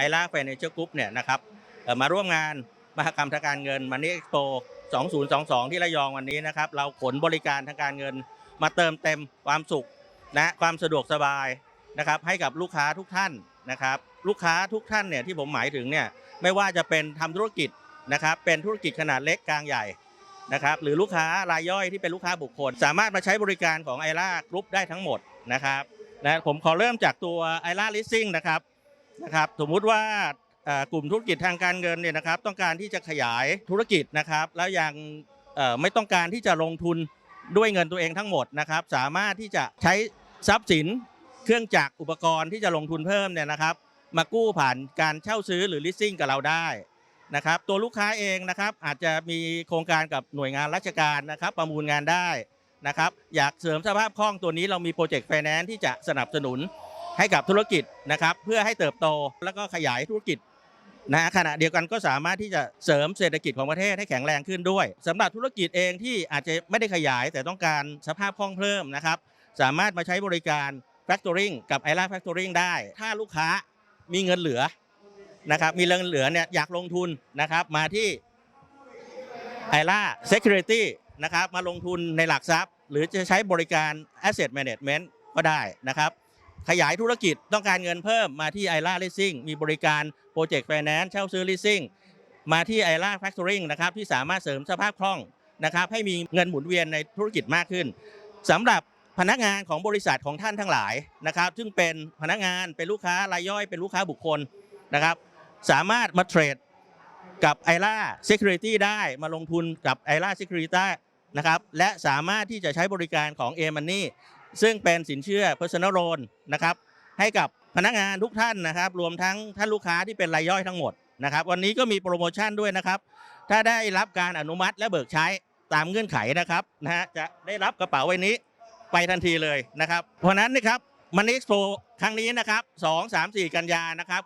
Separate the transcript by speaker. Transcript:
Speaker 1: ไอร่าไฟแนนเชียลกรุ๊ปเนี่ยนะครับเอ่อมาร่วมงานมหกรรมทางการเงินมันนี่เอ็กโป2022 ที่ระยองวันนี้นะครับ เราขนบริการทางการเงิน มาเติมเต็มความสุขและความสะดวกสบายนะครับให้กับลูกค้าทุกท่านนะครับ ลูกค้าทุกท่านเนี่ยที่ผมหมายถึงเนี่ยไม่ว่าจะเป็นทำธุรกิจนะครับ เป็นธุรกิจขนาดเล็กกลางใหญ่นะครับ หรือลูกค้ารายย่อยที่เป็นลูกค้าบุคคล สามารถมาใช้บริการของไอร่ากรุ๊ปได้ทั้งหมดนะครับนะผมขอเริ่มจากตัวไอร่าลิสซิ่งนะครับ นะครับสมมุติว่ากลุ่มธุรกิจทางการเงินเนี่ยนะครับต้องการที่จะขยายธุรกิจนะครับ แล้วยังไม่ต้องการที่จะลงทุนด้วยเงินตัวเองทั้งหมดนะครับ สามารถที่จะใช้ทรัพย์สินเครื่องจักรอุปกรณ์ที่จะลงทุนเพิ่มเนี่ยนะครับ มากู้ผ่านการเช่าซื้อหรือ leasing กับเราได้นะครับ ตัวลูกค้าเองนะครับอาจจะมีโครงการกับหน่วยงานราชการนะครับ ประมูลงานได้นะครับ อยากเสริมสภาพคล่องตัวนี้เรามีโปรเจกต์ไฟแนนซ์ที่จะสนับสนุน ให้กับธุรกิจนะครับ เพื่อให้เติบโตแล้วก็ขยายธุรกิจนะขณะเดียวกันก็สามารถที่จะเสริมเศรษฐกิจของประเทศให้แข็งแรงขึ้นด้วยสำหรับธุรกิจเองที่อาจจะไม่ได้ขยายแต่ต้องการสภาพคล่องเพิ่มนะครับ สามารถมาใช้บริการ Factoring กับ i อ a Factoring ได้ ถ้าลูกค้ามีเงินเหลือนะครับมีเงินเหลือเนี่ยอยากลงทุนนะครับมาที่ไอร่า Security นะครับมาลงทุนในหลักทรัพย์ หรือจะใช้บริการ Asset Management ก็ได้นะครับ ขยายธุรกิจต้องการเงินเพิ่มมาที่ไอร่า Leasing มีบริการ Project Finance เช่าซื้อ Leasing มาที่ไอร่า Factoring นะครับที่สามารถเสริมสภาพคล่องนะครับให้มีเงินหมุนเวียนในธุรกิจมากขึ้นสำหรับพนักงานของบริษัทของท่านทั้งหลายนะครับซึ่งเป็นพนักงานเป็นลูกค้ารายย่อยเป็นลูกค้าบุคคลนะครับสามารถมาเทรดกับ i อ a Security ได้มาลงทุนกับ i อ a Security นะครับและสามารถที่จะใช้บริการของ a Money ซึ่งเป็นสินเชื่อ Personal Loan นะครับให้กับพนักงานทุกท่านนะครับ รวมทั้งท่านลูกค้าที่เป็นรายย่อยทั้งหมดนะครับ วันนี้ก็มีโปรโมชั่นด้วยนะครับ ถ้าได้รับการอนุมัติและเบิกใช้ตามเงื่อนไขนะครับนะฮะจะได้รับกระเป๋าใบนี้ไปทันทีเลยนะครับ เพราะนั้นนะครับมันนิสโปรครั้งนี้นะครับ 2 3 4 กันยานะครับ